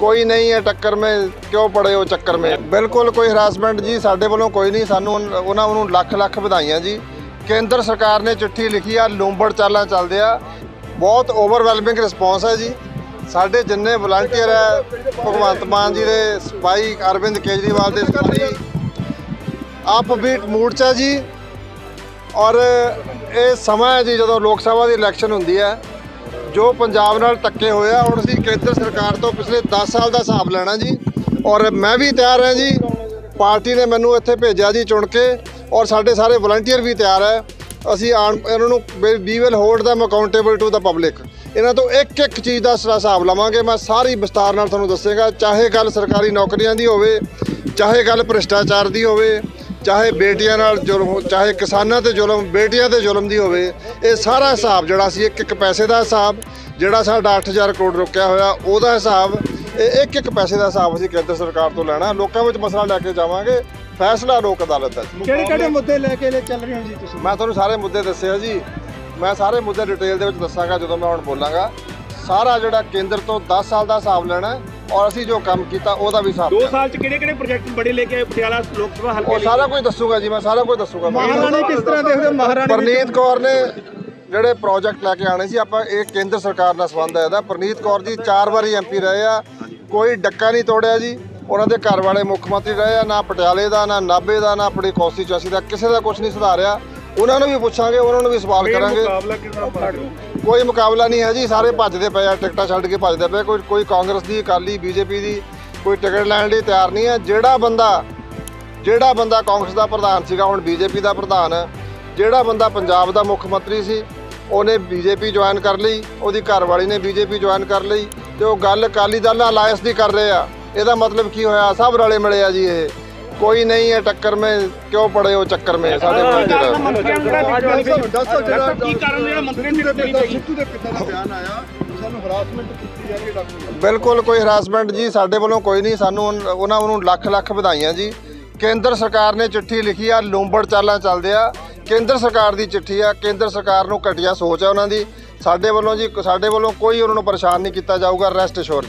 ਕੋਈ ਨਹੀਂ ਹੈ ਟੱਕਰ ਮੇ, ਕਿਉਂ ਪੜੇ ਹੋ ਚੱਕਰ ਮੇ? ਬਿਲਕੁਲ ਕੋਈ ਹਰਾਸਮੈਂਟ ਜੀ ਸਾਡੇ ਵੱਲੋਂ ਕੋਈ ਨਹੀਂ, ਸਾਨੂੰ ਉਹਨਾਂ ਨੂੰ ਲੱਖ ਲੱਖ ਵਧਾਈਆਂ ਜੀ। ਕੇਂਦਰ ਸਰਕਾਰ ਨੇ ਚਿੱਠੀ ਲਿਖੀ ਆ, ਲੂੰਬੜ ਚਾਲਾਂ ਚੱਲਦੇ ਆ। ਬਹੁਤ ਓਵਰਵੈਲਮਿੰਗ ਰਿਸਪੌਂਸ ਹੈ ਜੀ। ਸਾਡੇ ਜਿੰਨੇ ਵਲੰਟੀਅਰ ਹੈ, ਭਗਵੰਤ ਮਾਨ ਜੀ ਦੇ ਸਪਾਈ ਅਰਵਿੰਦ ਕੇਜਰੀਵਾਲ ਦੇ ਸਪਾਈ ਅਪਬੀਟ ਮੂਡ 'ਚ ਹੈ ਜੀ। ਔਰ ਇਹ ਸਮਾਂ ਹੈ ਜੀ ਜਦੋਂ ਲੋਕ ਸਭਾ ਦੀ ਇਲੈਕਸ਼ਨ ਹੁੰਦੀ ਹੈ। ਜੋ ਪੰਜਾਬ ਨਾਲ ਧੱਕੇ ਹੋਏ ਆ, ਹੁਣ ਅਸੀਂ ਕੇਂਦਰ ਸਰਕਾਰ ਤੋਂ ਪਿਛਲੇ 10 ਸਾਲ ਦਾ ਹਿਸਾਬ ਲੈਣਾ ਜੀ। ਔਰ ਮੈਂ ਵੀ ਤਿਆਰ ਹਾਂ ਜੀ। ਪਾਰਟੀ ਨੇ ਮੈਨੂੰ ਇੱਥੇ ਭੇਜਿਆ ਜੀ ਚੁਣ ਕੇ, ਔਰ ਸਾਡੇ ਸਾਰੇ ਵਲੰਟੀਅਰ ਵੀ ਤਿਆਰ ਹੈ। ਅਸੀਂ ਆਣ, ਇਹਨਾਂ ਨੂੰ we will hold them accountable to the public ਇਹਨਾਂ ਤੋਂ ਇੱਕ ਇੱਕ ਚੀਜ਼ ਦਾ ਹਿਸਾਬ ਲਵਾਂਗੇ, ਮੈਂ ਸਾਰੀ ਵਿਸਤਾਰ ਨਾਲ ਤੁਹਾਨੂੰ ਦੱਸੇਗਾ। ਚਾਹੇ ਗੱਲ ਸਰਕਾਰੀ ਨੌਕਰੀਆਂ ਦੀ ਹੋਵੇ, ਚਾਹੇ ਗੱਲ ਭ੍ਰਿਸ਼ਟਾਚਾਰ ਦੀ ਹੋਵੇ ਚਾਹੇ ਬੇਟੀਆਂ ਨਾਲ ਜ਼ੁਲਮ ਹੋ ਚਾਹੇ ਕਿਸਾਨਾਂ ਤੇ ਜ਼ੁਲਮ ਬੇਟੀਆਂ ਤੇ ਜ਼ੁਲਮ ਦੀ ਹੋਵੇ ਇਹ ਸਾਰਾ ਹਿਸਾਬ ਜਿਹੜਾ ਸੀ ਇੱਕ ਇੱਕ ਪੈਸੇ ਦਾ ਹਿਸਾਬ ਜਿਹੜਾ ਸਾਡਾ 8000 ਕਰੋੜ ਰੁਕਿਆ ਹੋਇਆ ਉਹਦਾ ਹਿਸਾਬ ਇਹ ਇੱਕ ਇੱਕ ਪੈਸੇ ਦਾ ਹਿਸਾਬ ਅਸੀਂ ਕੇਂਦਰ ਸਰਕਾਰ ਤੋਂ ਲੈਣਾ। ਲੋਕਾਂ ਵਿੱਚ ਮਸਲਾ ਲੈ ਕੇ ਜਾਵਾਂਗੇ। ਫੈਸਲਾ ਲੋਕ ਅਦਾਲਤ ਦਾ। ਕਿਹੜੇ ਕਿਹੜੇ ਮੁੱਦੇ ਲੈ ਕੇ ਲੈ ਚੱਲ ਰਹੇ ਹੋ ਜੀ ਤੁਸੀਂ? ਮੈਂ ਤੁਹਾਨੂੰ ਸਾਰੇ ਮੁੱਦੇ ਦੱਸੇ ਆ ਜੀ। ਮੈਂ ਸਾਰੇ ਮੁੱਦੇ ਡਿਟੇਲ ਦੇ ਵਿੱਚ ਦੱਸਾਂਗਾ ਜਦੋਂ ਮੈਂ ਹੁਣ ਬੋਲਾਂਗਾ। ਸਾਰਾ ਜਿਹੜਾ ਕੇਂਦਰ ਤੋਂ 10 ਸਾਲ ਦਾ ਹਿਸਾਬ ਲੈਣਾ ਔਰ ਅਸੀਂ ਜੋ ਕੰਮ ਕੀਤਾ ਉਹਦਾ ਵੀ ਹਿਸਾਬ ਦੋ ਲੈਣਾ। ਸਾਲ ਚ ਕਿਹੜੇ ਕਿਹੜੇ ਪ੍ਰੋਜੈਕਟ ਬੜੇ ਲੈ ਕੇ ਆਏ? ਪਟਿਆਲਾ ਲੋਕ ਸਭਾ ਹਲਕੇ ਉਹ ਲਈ। ਸਾਰਾ ਕੁਝ ਦੱਸੂਗਾ ਜੀ ਮੈਂ ਸਾਰਾ ਕੁਝ ਦੱਸੂਗਾ। ਮਹਾਰਾਣੀ ਕਿਸ ਤਰ੍ਹਾਂ ਦੇਖਦੇ ਹੋ? ਮਹਾਰਾਣੀ ਪਰਨੀਤ ਕੌਰ ਨੇ ਜਿਹੜੇ ਪ੍ਰੋਜੈਕਟ ਲੈ ਕੇ ਆਣੇ ਸੀ ਆਪਾਂ ਇਹ ਕੇਂਦਰ ਸਰਕਾਰ ਨਾਲ ਸੰਬੰਧ ਹੈ ਇਹਦਾ। ਪਰਨੀਤ ਕੌਰ ਜੀ ਚਾਰ ਵਾਰੀ ਐਮਪੀ ਰਹੇ ਆ। ਕੋਈ ਡੱਕਾ ਨਹੀਂ ਤੋੜਿਆ ਜੀ। ਉਹਨਾਂ ਦੇ ਘਰ ਵਾਲੇ ਮੁੱਖ ਮੰਤਰੀ ਰਹੇ ਆ ਨਾ ਪਟਿਆਲੇ ਦਾ ਨਾ ਨਾਭੇ ਦਾ ਨਾ ਆਪਣੀ ਕੌਂਸਟੀਚੁਐਂਸੀ ਦਾ। ਕਿਸੇ ਦਾ ਕੁਝ ਨਹੀਂ ਸੁਧਾਰਿਆ। ਉਹਨਾਂ ਨੂੰ ਵੀ ਪੁੱਛਾਂਗੇ ਉਹਨਾਂ ਨੂੰ ਵੀ ਸਵਾਲ ਕਰਾਂਗੇ। ਮੁਕਾਬਲਾ ਕੋਈ ਮੁਕਾਬਲਾ ਨਹੀਂ ਹੈ ਜੀ ਸਾਰੇ ਭੱਜਦੇ ਪਏ ਆ ਟਿਕਟਾਂ ਛੱਡ ਕੇ ਭੱਜਦੇ ਪਏ ਕੋਈ ਕੋਈ ਕਾਂਗਰਸ ਦੀ ਅਕਾਲੀ ਬੀਜੇਪੀ ਦੀ ਕੋਈ ਟਿਕਟ ਲੈਣ ਲਈ ਤਿਆਰ ਨਹੀਂ ਹੈ। ਜਿਹੜਾ ਬੰਦਾ ਜਿਹੜਾ ਬੰਦਾ ਕਾਂਗਰਸ ਦਾ ਪ੍ਰਧਾਨ ਸੀਗਾ ਹੁਣ ਬੀਜੇਪੀ ਦਾ ਪ੍ਰਧਾਨ ਹੈ ਜਿਹੜਾ ਬੰਦਾ ਪੰਜਾਬ ਦਾ ਮੁੱਖ ਮੰਤਰੀ ਸੀ ਉਹਨੇ ਬੀਜੇਪੀ ਜੁਆਇਨ ਕਰ ਲਈ ਉਹਦੀ ਘਰਵਾਲੀ ਨੇ ਬੀਜੇਪੀ ਜੁਆਇਨ ਕਰ ਲਈ ਤੇ ਉਹ ਗੱਲ ਅਕਾਲੀ ਦਲ ਨਾਲ ਅਲਾਇੰਸ ਦੀ ਕਰ ਰਹੇ ਆ। ਇਹਦਾ ਮਤਲਬ ਕੀ ਹੋਇਆ? ਸਭ ਰਲੇ ਮਿਲੇ ਆ ਜੀ ਇਹ। ਕੋਈ ਨਹੀਂ ਹੈ ਟੱਕਰ ਮੇ ਕਿਉਂ ਪੜੇ ਹੋ ਚੱਕਰ ਮੇ? ਸਾਡੇ ਦੱਸੋ ਜਿਹੜਾ- ਸਿੱਧੂ ਦੇ ਪਿਤਾ ਦਾ ਬਿਆਨ ਆਇਆ। ਸਾਨੂੰ ਹਰਾਸਮੈਂਟ ਕੀਤੀ ਜਾ ਰਹੀ ਹੈ ਡਾਕਟਰ ਬਿਲਕੁਲ ਕੋਈ ਹਰਾਸਮੈਂਟ ਜੀ ਸਾਡੇ ਵੱਲੋਂ ਕੋਈ ਨਹੀਂ। ਸਾਨੂੰ ਉਨ- ਉਹਨਾਂ ਨੂੰ ਲੱਖ ਲੱਖ ਵਧਾਈਆਂ ਜੀ। ਕੇਂਦਰ ਸਰਕਾਰ ਨੇ ਚਿੱਠੀ ਲਿਖੀ ਆ ਲੂੰਬੜ ਚਾਲਾਂ ਚੱਲਦੇ ਆ। ਕੇਂਦਰ ਸਰਕਾਰ ਦੀ ਚਿੱਠੀ ਆ ਕੇਂਦਰ ਸਰਕਾਰ ਨੂੰ ਘਟੀਆ ਸੋਚ ਆ ਉਹਨਾਂ ਦੀ। ਸਾਡੇ ਵੱਲੋਂ ਜੀ ਸਾਡੇ ਵੱਲੋਂ ਕੋਈ ਉਹਨਾਂ ਨੂੰ ਪਰੇਸ਼ਾਨ ਨਹੀਂ ਕੀਤਾ ਜਾਊਗਾ ਰੈਸਟ ਅਸ਼ੋਰ